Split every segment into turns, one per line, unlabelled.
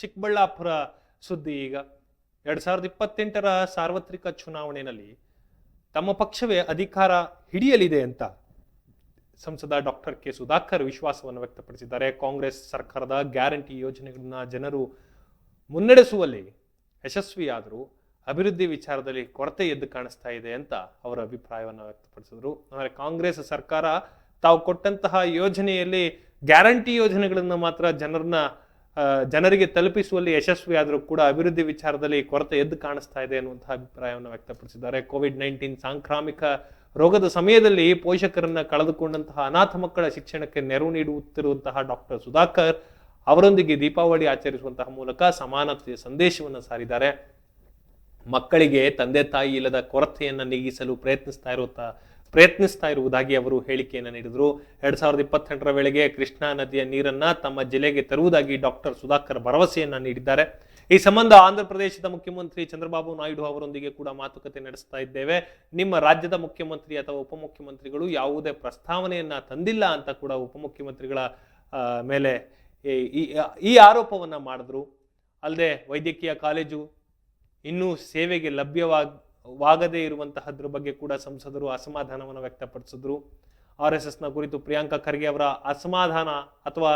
ಚಿಕ್ಕಬಳ್ಳಾಪುರ ಸುದ್ದಿ ಈಗ. ಎರಡ್ ಸಾವಿರದ ಇಪ್ಪತ್ತೆಂಟರ ಸಾರ್ವತ್ರಿಕ ಚುನಾವಣೆಯಲ್ಲಿ ತಮ್ಮ ಪಕ್ಷವೇ ಅಧಿಕಾರ ಹಿಡಿಯಲಿದೆ ಅಂತ ಸಂಸದ ಡಾಕ್ಟರ್ ಕೆ ಸುಧಾಕರ್ ವಿಶ್ವಾಸವನ್ನು ವ್ಯಕ್ತಪಡಿಸಿದ್ದಾರೆ. ಕಾಂಗ್ರೆಸ್ ಸರ್ಕಾರದ ಗ್ಯಾರಂಟಿ ಯೋಜನೆಗಳನ್ನ ಜನರು ಮುನ್ನಡೆಸುವಲ್ಲಿ ಯಶಸ್ವಿಯಾದರೂ ಅಭಿವೃದ್ಧಿ ವಿಚಾರದಲ್ಲಿ ಕೊರತೆ ಎದ್ದು ಕಾಣಿಸ್ತಾ ಇದೆ ಅಂತ ಅವರ ಅಭಿಪ್ರಾಯವನ್ನು ವ್ಯಕ್ತಪಡಿಸಿದರು. ಆದರೆ ಕಾಂಗ್ರೆಸ್ ಸರ್ಕಾರ ತಾವು ಕೊಟ್ಟಂತಹ ಯೋಜನೆಯಲ್ಲಿ ಗ್ಯಾರಂಟಿ ಯೋಜನೆಗಳನ್ನು ಮಾತ್ರ ಜನರನ್ನ ಜನರಿಗೆ ತಲುಪಿಸುವಲ್ಲಿ ಯಶಸ್ವಿಯಾದರೂ ಕೂಡ ಅಭಿವೃದ್ಧಿ ವಿಚಾರದಲ್ಲಿ ಕೊರತೆ ಎದ್ದು ಕಾಣಿಸ್ತಾ ಇದೆ ಅನ್ನುವಂತಹ ಅಭಿಪ್ರಾಯವನ್ನು ವ್ಯಕ್ತಪಡಿಸಿದ್ದಾರೆ. ಕೋವಿಡ್ ನೈನ್ಟೀನ್ ಸಾಂಕ್ರಾಮಿಕ ರೋಗದ ಸಮಯದಲ್ಲಿ ಪೋಷಕರನ್ನ ಕಳೆದುಕೊಂಡಂತಹ ಅನಾಥ ಮಕ್ಕಳ ಶಿಕ್ಷಣಕ್ಕೆ ನೆರವು ನೀಡುತ್ತಿರುವಂತಹ ಡಾಕ್ಟರ್ ಸುಧಾಕರ್ ಅವರೊಂದಿಗೆ ದೀಪಾವಳಿ ಆಚರಿಸುವಂತಹ ಮೂಲಕ ಸಮಾನತೆಯ ಸಂದೇಶವನ್ನು ಸಾರಿದ್ದಾರೆ. ಮಕ್ಕಳಿಗೆ ತಂದೆ ತಾಯಿ ಇಲ್ಲದ ಕೊರತೆಯನ್ನು ನೀಗಿಸಲು ಪ್ರಯತ್ನಿಸ್ತಾ ಇರುತ್ತಾ ಪ್ರಯತ್ನಿಸ್ತಾ ಇರುವುದಾಗಿ ಅವರು ಹೇಳಿಕೆಯನ್ನು ನೀಡಿದರು. ಎರಡ್ ಸಾವಿರದ ಇಪ್ಪತ್ತೆಂಟರ ವೇಳೆಗೆ ಕೃಷ್ಣಾ ನದಿಯ ನೀರನ್ನ ತಮ್ಮ ಜಿಲ್ಲೆಗೆ ತರುವುದಾಗಿ ಡಾಕ್ಟರ್ ಸುಧಾಕರ್ ಭರವಸೆಯನ್ನ ನೀಡಿದ್ದಾರೆ. ಈ ಸಂಬಂಧ ಆಂಧ್ರ ಪ್ರದೇಶದ ಮುಖ್ಯಮಂತ್ರಿ ಚಂದ್ರಬಾಬು ನಾಯ್ಡು ಅವರೊಂದಿಗೆ ಕೂಡ ಮಾತುಕತೆ ನಡೆಸ್ತಾ ಇದ್ದೇವೆ. ನಿಮ್ಮ ರಾಜ್ಯದ ಮುಖ್ಯಮಂತ್ರಿ ಅಥವಾ ಉಪಮುಖ್ಯಮಂತ್ರಿಗಳು ಯಾವುದೇ ಪ್ರಸ್ತಾವನೆಯನ್ನ ತಂದಿಲ್ಲ ಅಂತ ಕೂಡ ಉಪಮುಖ್ಯಮಂತ್ರಿಗಳ ಮೇಲೆ ಈ ಆರೋಪವನ್ನ ಮಾಡಿದ್ರು. ಅಲ್ಲದೆ ವೈದ್ಯಕೀಯ ಕಾಲೇಜು ಇನ್ನೂ ಸೇವೆಗೆ ಲಭ್ಯವಾಗ ವಾಗದೇ ಇರುವಂತಹದ್ರ ಬಗ್ಗೆ ಕೂಡ ಸಂಸದರು ಅಸಮಾಧಾನವನ್ನು ವ್ಯಕ್ತಪಡಿಸಿದ್ರು. ಆರ್ ಎಸ್ ಎಸ್ನ ಕುರಿತು ಪ್ರಿಯಾಂಕಾ ಖರ್ಗೆ ಅವರ ಅಸಮಾಧಾನ ಅಥವಾ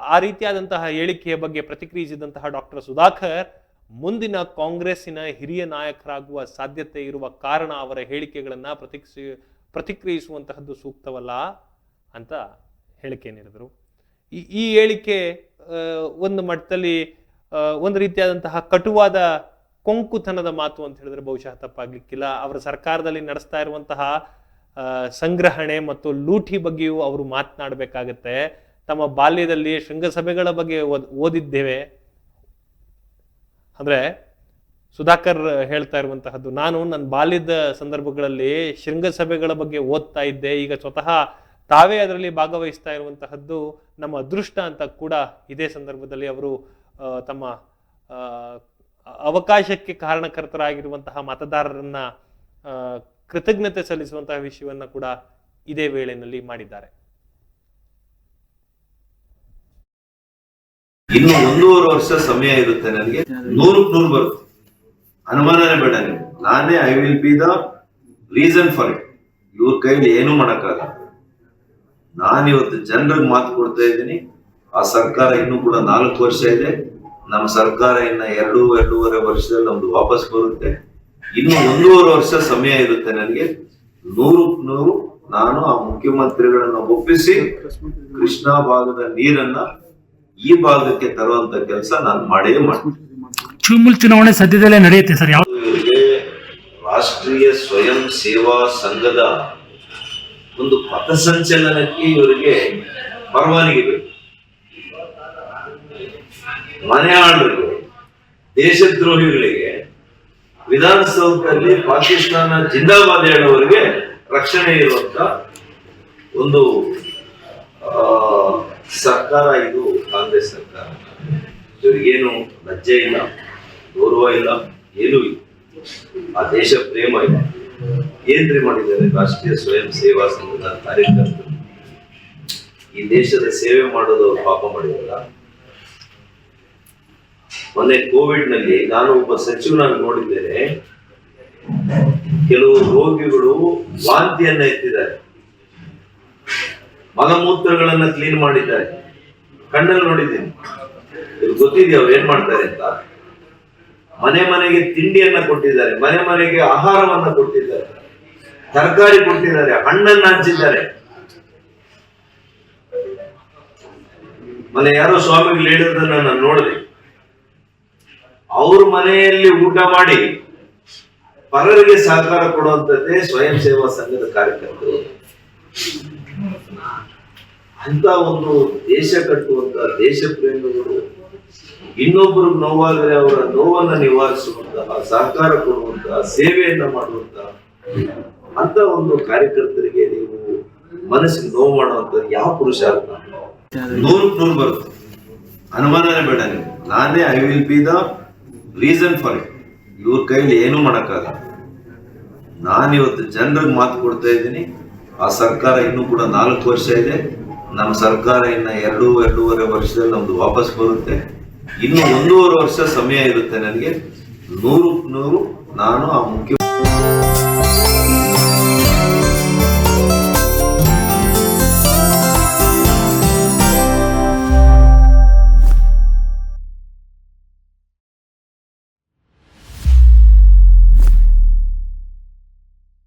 ಆ ರೀತಿಯಾದಂತಹ ಹೇಳಿಕೆಯ ಬಗ್ಗೆ ಪ್ರತಿಕ್ರಿಯಿಸಿದಂತಹ ಡಾಕ್ಟರ್ ಸುಧಾಕರ್, ಮುಂದಿನ ಕಾಂಗ್ರೆಸ್ಸಿನ ಹಿರಿಯ ನಾಯಕರಾಗುವ ಸಾಧ್ಯತೆ ಇರುವ ಕಾರಣ ಅವರ ಹೇಳಿಕೆಗಳನ್ನು ಪ್ರತಿಕ್ರಿಸಿ ಪ್ರತಿಕ್ರಿಯಿಸುವಂತಹದ್ದು ಸೂಕ್ತವಲ್ಲ ಅಂತ ಹೇಳಿಕೆ ನೀಡಿದರು. ಈ ಈ ಹೇಳಿಕೆ ಒಂದು ಮಟ್ಟದಲ್ಲಿ ಒಂದು ರೀತಿಯಾದಂತಹ ಕಟುವಾದ ಕೊಂಕುತನದ ಮಾತು ಅಂತ ಹೇಳಿದ್ರೆ ಬಹುಶಃ ತಪ್ಪಾಗ್ಲಿಕ್ಕಿಲ್ಲ. ಅವರ ಸರ್ಕಾರದಲ್ಲಿ ನಡೆಸ್ತಾ ಇರುವಂತಹ ಸಂಗ್ರಹಣೆ ಮತ್ತು ಲೂಟಿ ಬಗ್ಗೆಯೂ ಅವರು ಮಾತನಾಡಬೇಕಾಗತ್ತೆ. ತಮ್ಮ ಬಾಲ್ಯದಲ್ಲಿ ಶೃಂಗಸಭೆಗಳ ಬಗ್ಗೆ ಓದ್- ಓದಿದ್ದೇವೆ. ಅಂದ್ರೆ ಸುಧಾಕರ್ ಹೇಳ್ತಾ ಇರುವಂತಹದ್ದು, ನಾನು ನನ್ನ ಬಾಲ್ಯದ ಸಂದರ್ಭಗಳಲ್ಲಿ ಶೃಂಗಸಭೆಗಳ ಬಗ್ಗೆ ಓದ್ತಾ ಇದ್ದೆ. ಈಗ ಸ್ವತಃ ತಾವೇ ಅದರಲ್ಲಿ ಭಾಗವಹಿಸ್ತಾ ಇರುವಂತಹದ್ದು ನಮ್ಮ ಅದೃಷ್ಟ ಅಂತ ಕೂಡ ಇದೇ ಸಂದರ್ಭದಲ್ಲಿ ಅವರು ತಮ್ಮ ಅವಕಾಶಕ್ಕೆ ಕಾರಣಕರ್ತರಾಗಿರುವಂತಹ ಮತದಾರರನ್ನ ಕೃತಜ್ಞತೆ ಸಲ್ಲಿಸುವಂತಹ ವಿಷಯವನ್ನ ಕೂಡ ಇದೇ ವೇಳೆಯಲ್ಲಿ ಮಾಡಿದ್ದಾರೆ.
ಇನ್ನು ಒಂದೂವರೆ ವರ್ಷ ಸಮಯ ಇರುತ್ತೆ ನನಗೆ. ನೂರಕ್ಕೆ ನೂರು ಬರುತ್ತೆ. ಅನುಮಾನನೇ ಬೇಡ ನೀವು ನಾನೇ I will be the reason for it ಇವ್ರ ಕೈಲಿ ಏನು ಮಾಡಕ್ಕಾಗ ನಾನಿವತ್ತು ಜನರಿಗೆ ಮಾತು ಕೊಡ್ತಾ ಇದ್ದೀನಿ. ಆ ಸರ್ಕಾರ ಇನ್ನೂ ಕೂಡ ನಾಲ್ಕು ವರ್ಷ ಇದೆ. ನಮ್ಮ ಸರ್ಕಾರ ಇನ್ನ ಎರಡು ಎರಡೂವರೆ ವರ್ಷದಲ್ಲಿ ನಮ್ದು ವಾಪಸ್ ಬರುತ್ತೆ. ಇನ್ನು ಒಂದೂವರೆ ವರ್ಷ ಸಮಯ ಇರುತ್ತೆ ನನಗೆ. ನೂರಕ್ ನೂರು ನಾನು ಆ ಮುಖ್ಯಮಂತ್ರಿಗಳನ್ನ ಒಪ್ಪಿಸಿ ಕೃಷ್ಣಾ ಭಾಗದ ನೀರನ್ನ ಈ ಭಾಗಕ್ಕೆ ತರುವಂತ ಕೆಲಸ ನಾನು ಮಾಡೇ ಮಾಡ್ತೀನಿ.
ಚುಮುಲ್ ಚುನಾವಣೆ ಸದ್ಯದಲ್ಲೇ ನಡೆಯುತ್ತೆ ಸರ್ ಯಾವ
ಇವರಿಗೆ ರಾಷ್ಟ್ರೀಯ ಸ್ವಯಂ ಸೇವಾ ಸಂಘದ ಒಂದು ಪಥಸಂಚಲನಕ್ಕೆ ಇವರಿಗೆ ಪರವಾನಗಿ ಬೇಕು. ಮನೆ ಆಳರಿಗೆ ದೇಶದ್ರೋಹಿಗಳಿಗೆ, ವಿಧಾನಸೌಧದಲ್ಲಿ ಪಾಕಿಸ್ತಾನ ಜಿಂದಾಬಾದ್ ಹೇಳುವವರಿಗೆ ರಕ್ಷಣೆ ಇರುವಂತ ಒಂದು ಸರ್ಕಾರ ಇದು, ಕಾಂಗ್ರೆಸ್ ಸರ್ಕಾರ. ಇವರಿಗೇನು ಲಜ್ಜೆ ಇಲ್ಲ, ಗೌರವ ಇಲ್ಲ, ಏನೂ ಇಲ್ಲ. ಆ ದೇಶ ಪ್ರೇಮ ಇಲ್ಲ. ಏನ್ರಿ ಮಾಡಿದ್ದಾರೆ ರಾಷ್ಟ್ರೀಯ ಸ್ವಯಂ ಸೇವಾ ಸಂಘದ ಕಾರ್ಯಕರ್ತರು. ಈ ದೇಶದ ಸೇವೆ ಮಾಡೋದು ಪಾಪ ಮಾಡಿದಾರ. ಮೊನ್ನೆ ಕೋವಿಡ್ನಲ್ಲಿ ನಾನು ಒಬ್ಬ ಸಚಿವನಾಗಿ ನೋಡಿದ್ದೇನೆ. ಕೆಲವು ರೋಗಿಗಳು ವಾಂತಿಯನ್ನ ಎತ್ತಿದ್ದಾರೆ. ಮಲಮೂತ್ರಗಳನ್ನ ಕ್ಲೀನ್ ಮಾಡಿದ್ದಾರೆ. ಕಣ್ಣಲ್ಲಿ ನೋಡಿದ್ದೀನಿ. ಇದು ಗೊತ್ತಿದೆಯಾ ಅವ್ರು ಏನ್ ಮಾಡ್ತಾರೆ ಅಂತ? ಮನೆ ಮನೆಗೆ ತಿಂಡಿಯನ್ನ ಕೊಟ್ಟಿದ್ದಾರೆ. ಮನೆ ಮನೆಗೆ ಆಹಾರವನ್ನ ಕೊಟ್ಟಿದ್ದಾರೆ. ತರಕಾರಿ ಕೊಟ್ಟಿದ್ದಾರೆ. ಹಣ್ಣನ್ನ ಹಂಚಿದ್ದಾರೆ. ಮನೆ ಯಾರೋ ಸ್ವಾಮಿಗಳು ಹೇಳಿರೋದನ್ನ ನಾನು ನೋಡಿದೆ. ಅವ್ರ ಮನೆಯಲ್ಲಿ ಊಟ ಮಾಡಿ ಪರರಿಗೆ ಸಹಕಾರ ಕೊಡುವಂತದ್ದೇ ಸ್ವಯಂ ಸೇವಾ ಸಂಘದ ಕಾರ್ಯಕರ್ತರು. ಅಂತ ಒಂದು ದೇಶ ಕಟ್ಟುವಂತ ದೇಶ ಪ್ರೇಮಿಗಳು ಇನ್ನೊಬ್ಬರು ನೋವಾದರೆ ಅವರ ನೋವನ್ನ ನಿವಾರಿಸುವಂತಹ, ಸಹಕಾರ ಕೊಡುವಂತಹ, ಸೇವೆಯನ್ನ ಮಾಡುವಂತ ಅಂತ ಒಂದು ಕಾರ್ಯಕರ್ತರಿಗೆ ನೀವು ಮನಸ್ಸಿಗೆ ನೋವು ಮಾಡುವಂತ ಯಾವ ಪುರುಷಾರ್ಥ ನೂರಕ್ ನೂರು ಬರುತ್ತೆ. ಅನುಮಾನನೇ ಬೇಡ ನೀವು ನಾನೇ I will be the reason for it ಇವ್ರ ಕೈಲಿ ಏನು ನಾನು ನಾನಿವತ್ತು ಜನರಿಗೆ ಮಾತು ಕೊಡ್ತಾ ಇದ್ದೀನಿ. ಆ ಸರ್ಕಾರ ಇನ್ನೂ ಕೂಡ ನಾಲ್ಕು ವರ್ಷ ಇದೆ. ನಮ್ಮ ಸರ್ಕಾರ ಇನ್ನು ಎರಡು, ಎರಡೂವರೆ ವರ್ಷದಲ್ಲಿ ನಮ್ದು ವಾಪಸ್ ಬರುತ್ತೆ. ಇನ್ನು ಒಂದೂವರೆ ವರ್ಷ ಸಮಯ ಇರುತ್ತೆ ನನಗೆ. ನೂರು ನೂರು, ನಾನು ಆ ಮುಖ್ಯ